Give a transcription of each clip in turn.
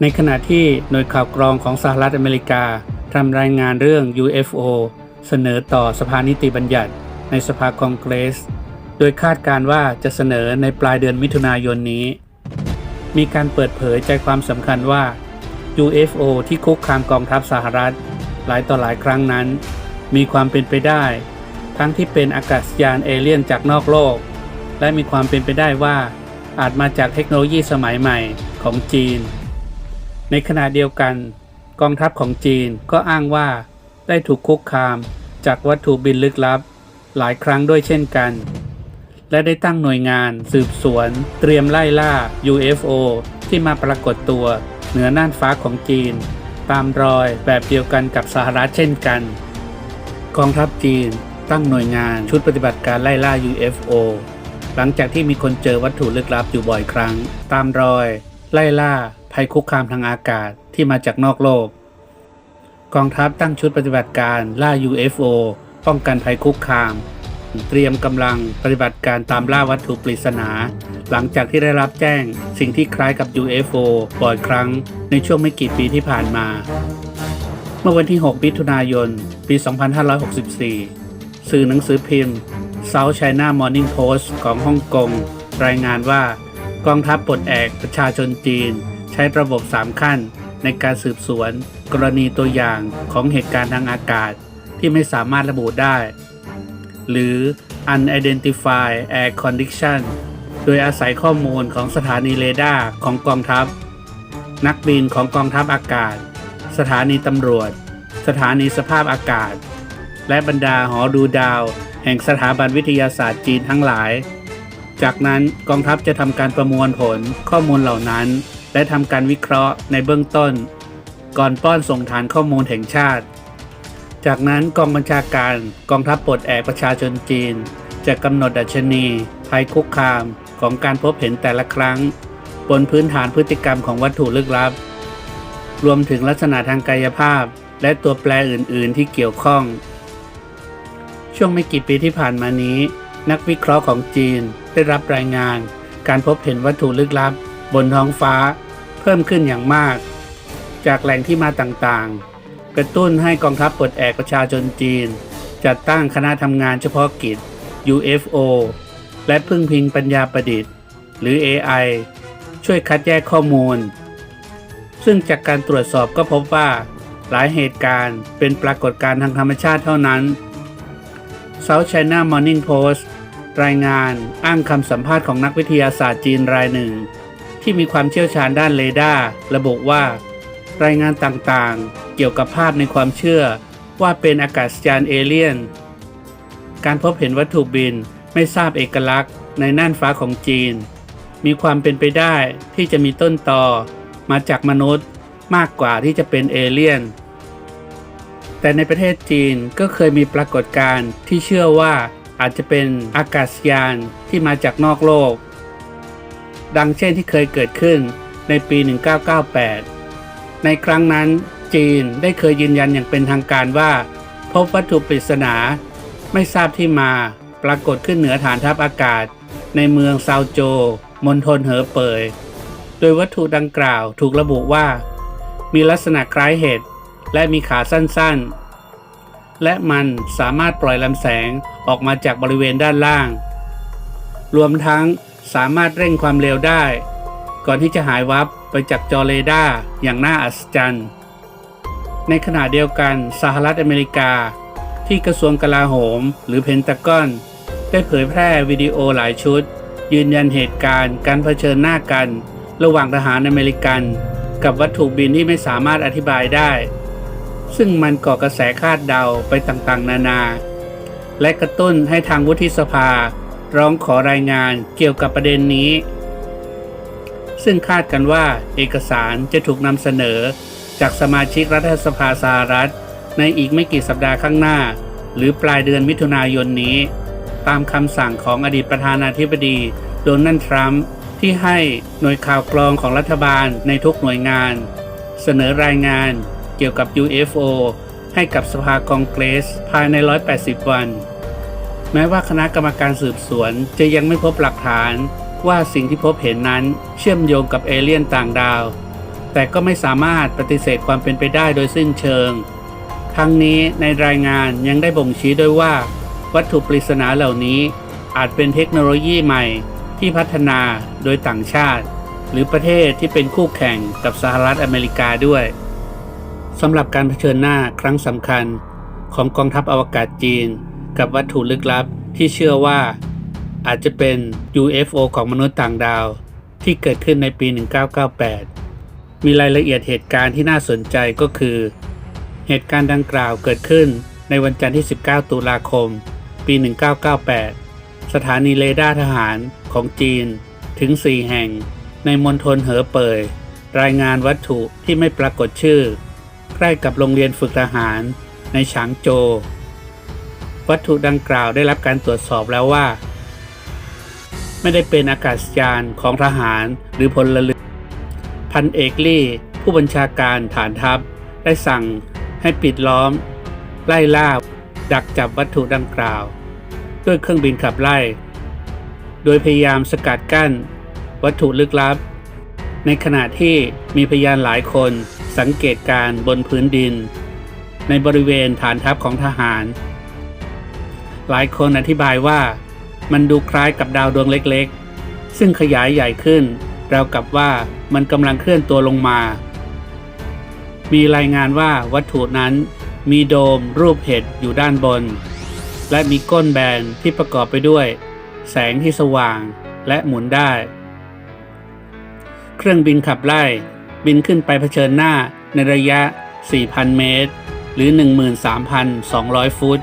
ในขณะที่หน่วยข่าวกรองของสหรัฐอเมริกาทำรายงานเรื่อง UFO เสนอต่อสภานิติบัญญัติในสภาคองเกรส โดยคาดการว่าจะเสนอในปลายเดือนมิถุนายนนี้ มีการเปิดเผยใจความสำคัญว่า UFO ที่คุกคามกองทัพสหรัฐ หลายต่อหลายครั้งนั้น มีความเป็นไปได้ ทั้งที่เป็นอากาศยานเอเลี่ยนจากนอกโลก และมีความเป็นไปได้ว่า อาจมาจากเทคโนโลยีสมัยใหม่ของจีน ในขณะเดียวกัน กองทัพของจีนก็อ้างว่า ได้ถูกคุกคามจากวัตถุบินลึกลับ หลายครั้งด้วยเช่นกัน และได้ตั้งหน่วยงานสืบสวน เตรียมไล่ล่า UFO ที่มาปรากฏตัวเหนือน่านฟ้าของจีน ตามรอยแบบเดียวกันกับสหรัฐเช่นกัน กองทัพจีนตั้งหน่วยงานชุดปฏิบัติการไล่ล่า UFO หลังจากที่มีคนเจอวัตถุลึกลับอยู่บ่อยครั้ง ตามรอย ไล่ล่าภัยคุกคามทางอากาศที่มาจากนอกโลก กองทัพตั้งชุดปฏิบัติการล่า UFO ป้องกันภัยคุกคาม เตรียมกำลังปฏิบัติการตามล่าวัตถุปริศนา หลังจากที่ได้รับแจ้งสิ่งที่คล้ายกับ UFO บ่อยครั้งในช่วงไม่กี่ปีที่ผ่านมา เมื่อวันที่ 6 มิถุนายน ปี 2564 สื่อหนังสือพิมพ์ South China Morning Post ของฮ่องกงรายงานว่า กองทัพปลดแอกประชาชนจีน ใช้ระบบ 3 ขั้น ในการสืบสวน กรณีตัวอย่างของเหตุการณ์ทางอากาศที่ไม่สามารถระบุได้ หรือ unidentified air condition โดยอาศัยข้อมูลของสถานีเรดาร์ของกองทัพ นักบินของกองทัพอากาศ สถานีตำรวจ สถานีสภาพอากาศ และบรรดาหอดูดาว แห่งสถาบันวิทยาศาสตร์จีนทั้งหลาย จากนั้นกองทัพจะทำการประมวลผลข้อมูลเหล่านั้น และทำการวิเคราะห์ในเบื้องต้น ก่อนป้อนส่งฐานข้อมูลแห่งชาติ จากนั้นกองบัญชาการกองทัพปลดแอกประชาชนจีน จะกำหนดดัชนี ภัยคุกคามของการพบเห็นแต่ละครั้ง บนพื้นฐานพฤติกรรมของวัตถุลึกลับ รวมถึงลักษณะทางกายภาพ และตัวแปรอื่น ๆ ที่เกี่ยวข้อง ช่วงไม่กี่ปีที่ผ่านมานี้ นักวิเคราะห์ของจีน ได้รับรายงาน การพบเห็นวัตถุลึกลับ บนท้องฟ้า เพิ่มขึ้นอย่างมาก จากแหล่งที่มาต่างๆ กระตุ้นให้กองทัพปลดแอกประชาชนจีน จัดตั้งคณะทำงานเฉพาะกิจ UFO และพึ่งพิงปัญญาประดิษฐ์ หรือ AI ช่วยคัดแยกข้อมูล ซึ่งจากการตรวจสอบก็พบว่า หลายเหตุการณ์เป็นปรากฏการณ์ทางธรรมชาติเท่านั้น South China Morning Post รายงานอ้างคำสัมภาษณ์ของนักวิทยาศาสตร์จีนรายหนึ่ง ที่มีความเชี่ยวชาญด้านเรดาร์ระบุว่า รายงานต่างๆ เกี่ยวกับภาพในความเชื่อว่าเป็นอากาศยานเอเลี่ยน การพบเห็นวัตถุบินไม่ทราบเอกลักษณ์ในน่านฟ้าของจีน มีความเป็นไปได้ที่จะมีต้นตอมาจากมนุษย์มากกว่าที่จะเป็นเอเลี่ยน แต่ในประเทศจีนก็เคยมีปรากฏการณ์ที่เชื่อว่า อาจจะเป็นอากาศยานที่มาจากนอกโลก ดังเช่นที่เคยเกิดขึ้นในปี 1998 ในครั้งนั้นจีนได้เคยยืนยันอย่างเป็นทางการว่า พบวัตถุปริศนา ไม่ทราบที่มาปรากฏขึ้นเหนือฐานทัพอากาศ ในเมืองซาโจมณฑลเหอเปย โดยวัตถุดังกล่าวถูกระบุว่า มีลักษณะคล้ายเห็ดและมีขาสั้นๆ และมันสามารถปล่อยลำแสงออกมาจากบริเวณด้านล่าง รวมทั้งสามารถเร่งความเร็วได้ ก่อนที่จะหายวับไปจากจอเรดาร์อย่างน่าอัศจรรย์ ในขณะเดียวกันสหรัฐอเมริกา ที่กระทรวงกลาโหม หรือเพนตากอน ได้เผยแพร่วิดีโอหลายชุด ยืนยันเหตุการณ์การเผชิญหน้ากัน ระหว่างทหารอเมริกัน กับวัตถุบินที่ไม่สามารถอธิบายได้ ซึ่งมันก่อกระแสคาดเดาไปต่างๆ นานา และกระตุ้นให้ทางวุฒิสภา ร้องขอรายงานเกี่ยวกับประเด็นนี้ ซึ่งคาดกันว่าเอกสารจะถูกนำเสนอ จากสมาชิกรัฐสภาสหรัฐ ในอีกไม่กี่สัปดาห์ข้างหน้า หรือปลายเดือนมิถุนายนนี้ ตามคำสั่งของอดีตประธานาธิบดีโดนัลด์ทรัมป์ที่ให้หน่วยข่าวกรองของรัฐบาลในทุกหน่วยงาน เสนอรายงาน เกี่ยวกับ UFO ให้กับสภากองเกรสภายใน 180 วัน แม้ว่าคณะกรรมการสืบสวนจะยังไม่พบหลักฐานว่าสิ่งที่พบเห็นนั้นเชื่อมโยงกับเอเลี่ยนต่างดาว แต่ก็ไม่สามารถปฏิเสธความเป็นไปได้โดยสิ้นเชิง ทั้งนี้ในรายงานยังได้บ่งชี้ด้วยว่า วัตถุปริศนาเหล่านี้ อาจเป็นเทคโนโลยีใหม่ที่พัฒนาโดยต่างชาติ หรือประเทศที่เป็นคู่แข่งกับสหรัฐอเมริกาด้วย สำหรับการเผชิญหน้าครั้งสำคัญของกองทัพอวกาศจีน กับวัตถุลึกลับที่เชื่อว่า อาจจะเป็น UFO ของมนุษย์ต่างดาว ที่เกิดขึ้นในปี 1998 มีรายละเอียดเหตุการณ์ที่น่าสนใจก็คือ เหตุการณ์ดังกล่าวเกิดขึ้นในวันจันทร์ที่ 19 ตุลาคม ปี 1998 สถานีเรดาร์ทหารของจีนถึง 4 แห่ง ในมณฑลเหอเป่ยรายงานวัตถุที่ไม่ปรากฏชื่อ ใกล้กับโรงเรียนฝึกทหารในฉางโจววัตถุดังกล่าวได้รับการตรวจสอบแล้วว่า ไม่ได้เป็นอากาศยานของทหารหรือพลเรือนพันเอกลี่ ผู้บัญชาการฐานทัพได้สั่งให้ปิดล้อม ไล่ล่าดักจับวัตถุดังกล่าว ด้วยเครื่องบินขับไล่ โดยพยายามสกัดกั้น วัตถุลึกลับ ในขณะที่มีพยานหลายคน สังเกตการ์บนพื้นดิน ในบริเวณฐานทัพของทหาร หลายคนอธิบายว่ามันดูคล้ายกับดาวดวงเล็กๆ ซึ่งขยายใหญ่ขึ้นราวกับว่ามันกำลังเคลื่อนตัวลงมา มีรายงานว่าวัตถุนั้นมีโดมรูปเห็ดอยู่ด้านบน และมีก้นแบนที่ประกอบไปด้วย แสงที่สว่างและหมุนได้ เครื่องบินขับไล่ บินขึ้นไปเผชิญหน้าในระยะ 4,000 เมตร หรือ 13,200 ฟุต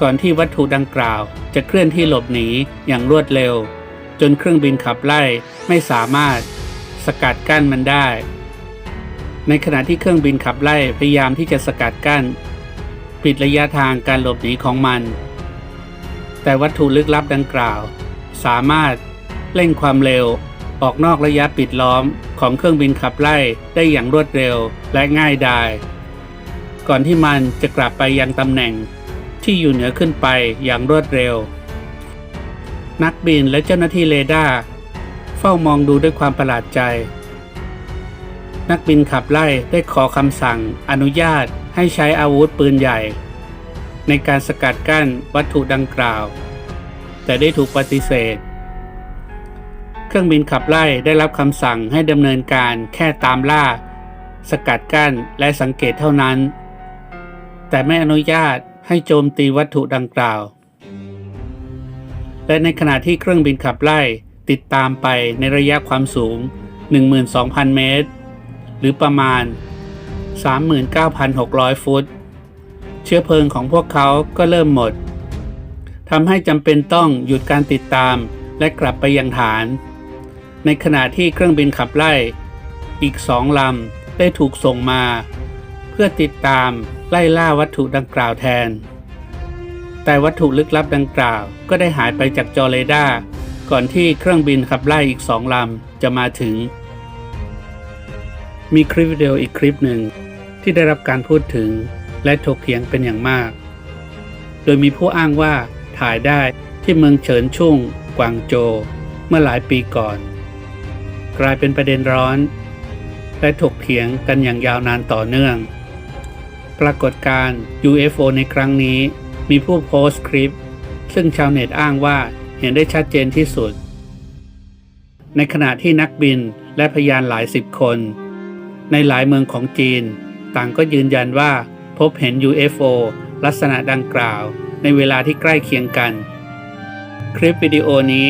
ก่อนที่วัตถุดังกล่าว จะเคลื่อนที่หลบหนีอย่างรวดเร็ว จนเครื่องบินขับไล่ไม่สามารถสกัดกั้นมันได้ ในขณะที่เครื่องบินขับไล่พยายามที่จะสกัดกั้น ปิดระยะทางการหลบหนีของมัน แต่วัตถุลึกลับดังกล่าว สามารถเร่งความเร็ว ออกนอกระยะปิดล้อมของเครื่องบินขับไล่ได้อย่างรวดเร็วและง่ายดาย ก่อนที่มันจะกลับไปยังตำแหน่งที่อยู่เหนือขึ้นไปอย่างรวดเร็ว นักบินและเจ้าหน้าที่เรดาร์เฝ้ามองดูด้วยความประหลาดใจ นักบินขับไล่ได้ขอคำสั่งอนุญาตให้ใช้อาวุธปืนใหญ่ ในการสกัดกั้นวัตถุดังกล่าว แต่ได้ถูกปฏิเสธ เครื่องบินขับไล่ได้รับคำสั่งให้ดำเนินการแค่ตามล่า สกัดกั้นและสังเกตเท่านั้น แต่ไม่อนุญาตให้โจมตีวัตถุดังกล่าว และในขณะที่เครื่องบินขับไล่ติดตามไปในระยะความสูง 12,000 เมตร หรือประมาณ 39,600 ฟุต เชื้อเพลิงของพวกเขาก็เริ่มหมดทำให้จำเป็นต้องหยุดการติดตามและกลับไปยังฐาน ในขณะที่เครื่องบินขับไล่ อีกสองลำได้ถูกส่งมา เพื่อติดตามไล่ล่าวัตถุดังกล่าวแทน แต่วัตถุลึกลับดังกล่าวก็ได้หายไปจากจอเรดาร์ก่อนที่เครื่องบินขับไล่อีกสองลำจะมาถึง มีคลิปวิดีโออีกคลิปหนึ่งที่ได้รับการพูดถึงและถกเถียงเป็นอย่างมาก โดยมีผู้อ้างว่าถ่ายได้ที่เมืองเฉินชุ่ง กวางโจวเมื่อหลายปีก่อน กลายเป็นประเด็นร้อน และถกเถียงกันอย่างยาวนานต่อเนื่อง ปรากฏการณ์ UFO ในครั้งนี้มีผู้โพสต์คลิป ซึ่งชาวเน็ตอ้างว่าเห็นได้ชัดเจนที่สุด ในขณะที่นักบินและพยานหลายสิบคน ในหลายเมืองของจีน ต่างก็ยืนยันว่าพบเห็น UFO ลักษณะดังกล่าวในเวลาที่ใกล้เคียงกัน คลิปวิดีโอนี้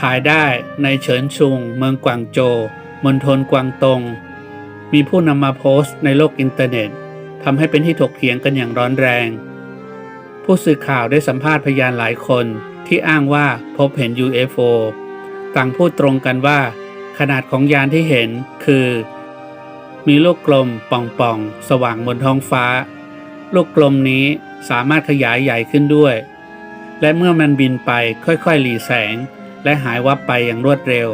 ถ่ายได้ในเฉินชุง เมืองกวางโจวมณฑลกวางตง มีผู้นำมาโพสต์ในโลกอินเทอร์เน็ตทำให้เป็นที่ถกเถียงกันอย่างร้อนแรง ผู้สื่อข่าวได้สัมภาษณ์พยานหลายคนที่อ้างว่าพบเห็น UFO ต่างพูดตรงกันว่า ขนาดของยานที่เห็นคือ มีลูกกลมป่องๆ สว่างบนท้องฟ้า ลูกกลมนี้สามารถขยายใหญ่ขึ้นด้วย และเมื่อมันบินไปค่อยๆ หลีแสง และหายวับไปอย่างรวดเร็ว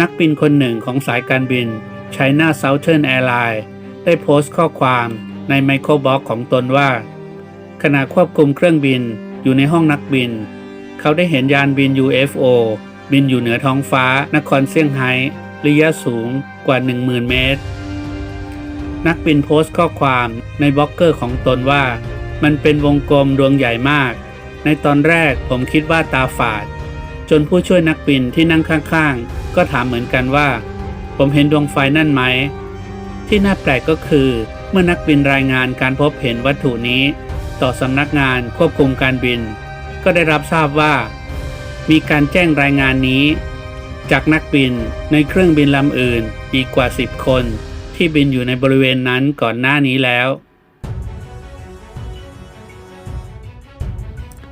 นักบินคนหนึ่งของสายการบิน China Southern Airlines ได้โพสต์ข้อความในไมโครบล็อกของตนว่า ขณะควบคุมเครื่องบินอยู่ในห้องนักบิน เขาได้เห็นยานบิน UFO บินอยู่เหนือท้องฟ้า นครเซี่ยงไฮ้ระยะสูงกว่า 10,000 เมตร นักบินโพสต์ข้อความในบล็อกเกอร์ของตนว่า มันเป็นวงกลมดวงใหญ่มาก ในตอนแรกผมคิดว่าตาฝาด จนผู้ช่วยนักบินที่นั่งข้างๆ ก็ถามเหมือนกันว่า ผมเห็นดวงไฟนั่นไหม ที่น่าแปลกก็คือ เมื่อนักบินรายงานการพบเห็นวัตถุนี้ ต่อสำนักงานควบคุมการบิน ก็ได้รับทราบว่า มีการแจ้งรายงานนี้ จากนักบินในเครื่องบินลำอื่นอีกกว่า 10 คน ที่บินอยู่ในบริเวณนั้นก่อนหน้านี้แล้ว